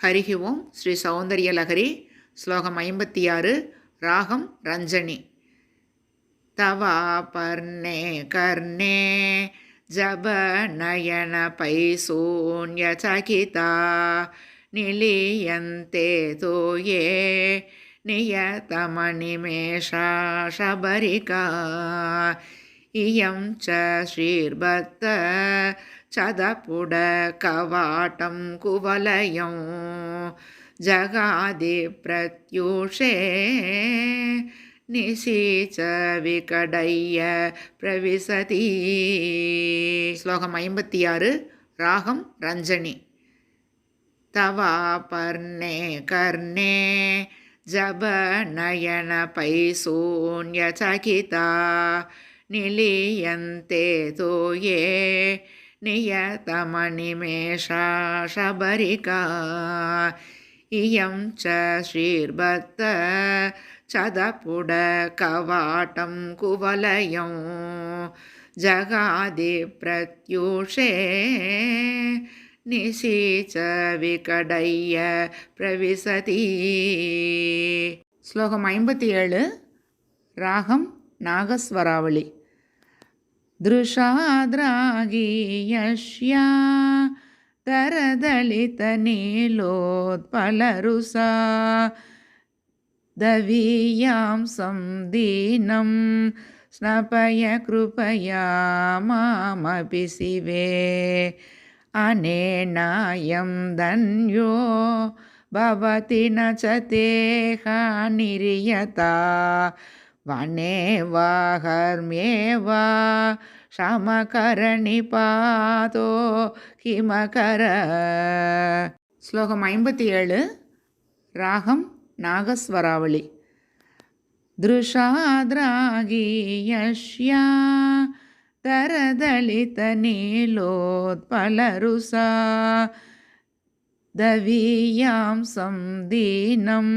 ஹரிஹி ஓம் ஸ்ரீ சௌந்தர்ய லஹரி ஸ்லோகம் ஐம்பத்தி ஆறு ராகம் ரஞ்சனி தவா பர்ணே கர்ணே ஜப நயன பைசூன்ய சகிதா நிலியந்தே தோயே नियतमनिमेषा शबरिका इयं च श्रीर्भक्त चदपुड कवाटं कुवलयं जगादिप्रत्यूषे निशि च विकडय्य प्रविशति श्लोकम् ऐम्पति आरु रागं रञ्जनी तवापर्णे कर्णे जबनयनपैशून्यचकिता ನಿಲೀಯಂತೆ ತೋಯೇ नियतमनिमेषा शबरिका इयं च श्रीर्भक्त चदपुडकवाटं कुवलयं जगादिप्रत्यूषे निशि च विकडय्य प्रविशति श्लोकम् ऐम्पति एळु रागं नागस्वरावळि ದೃಶಾದ್ರಾಗಿ ಯಶ್ಯಾ ತರದಳಿತ ನೀಲೋತ್ಪಲರುಸ ದವೀಯಾಂಸಂ ದೀನಂ ಸ್ನಪಯ ಕೃಪಯ ಮಾಮಪಿಸಿವೆ ಅನೇನಾಯಂ ಧನ್ಯೋ ಭವತಿ ನ ಚ ತೇಹ ನಿರಿಯತಾ वा हर्म्ये वा शमकरणिपातो किमकर ஸ்லோகம் ஐம்பத்தி ஏழு ராகம் நாகஸ்வராவளி दृशाद्रागीयश्या तरदलितनीलोत्पलरुसा दवीयां संदीनं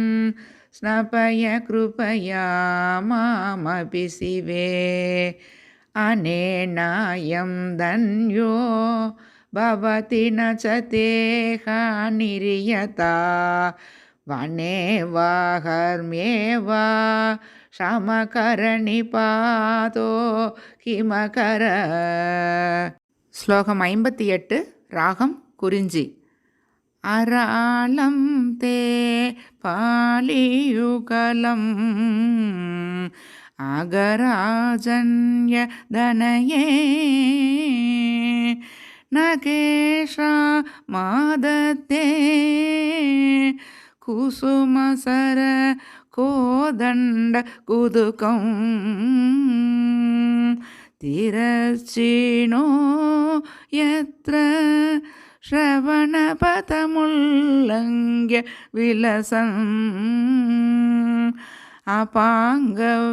స్నపయ కృపయా మామపి శివే అనేనాయం ధన్యో భవతి నేహానిరియత వనే వాహర్మ్యేవా శమకరణి పాతో హిమకర ஸ்லோகம் ஐம்பத்தி எட்டு ராகம் குறிஞ்சி അരാളം തേ പാലിയുകലം. അഗരാജന്യ ധനയേ നകേഷ മാദത്തേ കുസുമസര കോദണ്ഡ കുതുകം. തിരച്ചീണോ എത്ര శ్రవణపథముల్లంఘ్య విలసం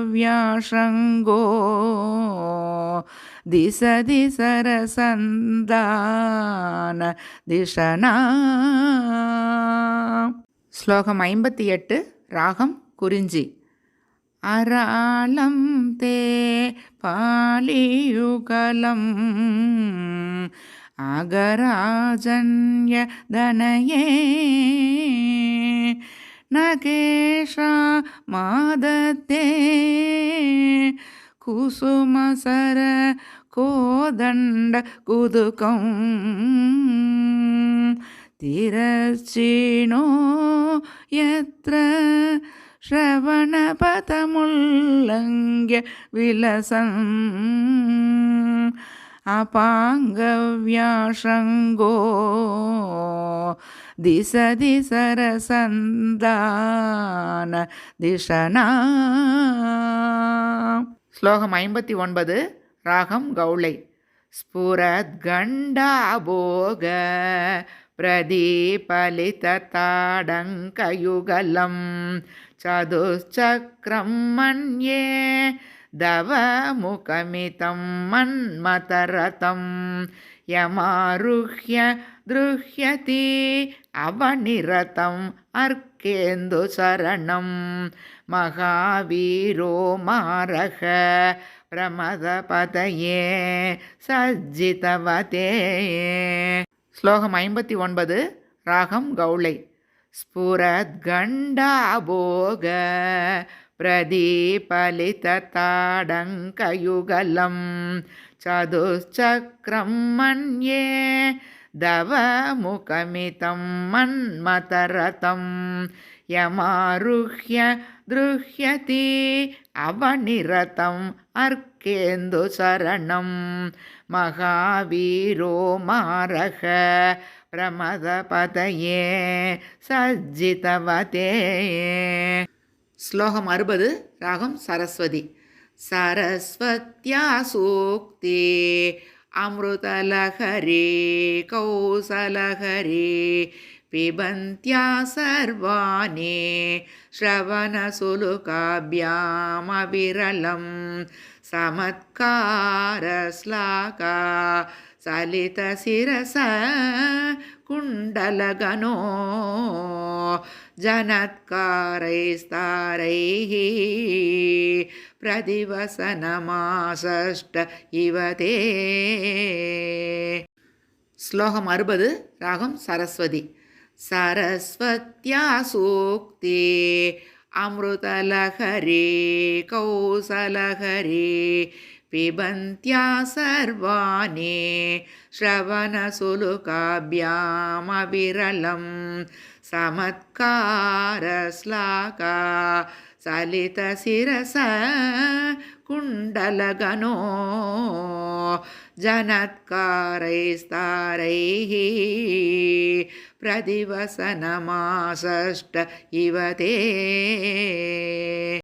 అపాంగవ్యాషంగో దిశ దిశరసందాన దిశనా ஸ்லோகம் ஐம்பத்தி எட்டு ராகம் குறிஞ்சி அராலம் தே பாலியுகலம் அகராஜன்யதனயே. நகேஷா மாதத்தே. குசுமசர கோதண்ட குதுக்கம் திரச்சினோ எத்திர ശ്രവണപഥമുല്ലംഘ്യ വിലസം विलसन् अपाङ्गव्याशृङ्गो दिशदि सरसन्दान दिशना ஸ்லோகம் ஐம்பத்தி ஒன்பது ராகம் கௌளை स्फुरद्गण्डाभोग प्रदीपलितताडङ्कयुगलं चतुश्चक्रं मन्ये दवमुखमितं मन्मतरतं यमारुह्य दृह्यति अवनिरतम् अर्केन्दुशरणं महावीरो मारः பிரமதபதயே சஜ்ஜிதவதே ஸ்லோகம் ஐம்பத்தி ஒன்பது ராகம் கௌளை स्फुरद्गण्डाभोग प्रदीपलितताडङ्कयुगलं चतुश्चक्रं मन्ये दवमुखमितं मन्मतरतं यमारुह्य गृह्यति अवनिरतम् अर्केन्दुशरणं महावीरो मारः प्रमदपतये सज्जितवते ஸ்லோகம் அறுபது ராகம் சரஸ்வதி சரஸ்வத்யா சூக்தி அமிர்தலஹரி கௌசலஹரி पिबन्त्या सर्वाणि श्रवणसुलुकाभ्यामविरलं समत्कारश्लाका चलितशिरस कुण्डलगनो जनत्कारैस्तारैः प्रतिवसनमाषष्ट इव ते ஸ்லோகம் அறுபது ராகம் சரஸ்வதி சரஸ்வத்யா சூக்தி அமிர்தலஹரி கௌசலஹரி पिबन्त्या सर्वाणि श्रवणसुलुकाभ्यामविरलं समत्कारश्लाका चलितशिरस कुण्डलगनो जनत्कारैस्तारैः प्रतिवसनमाषष्ट इव ते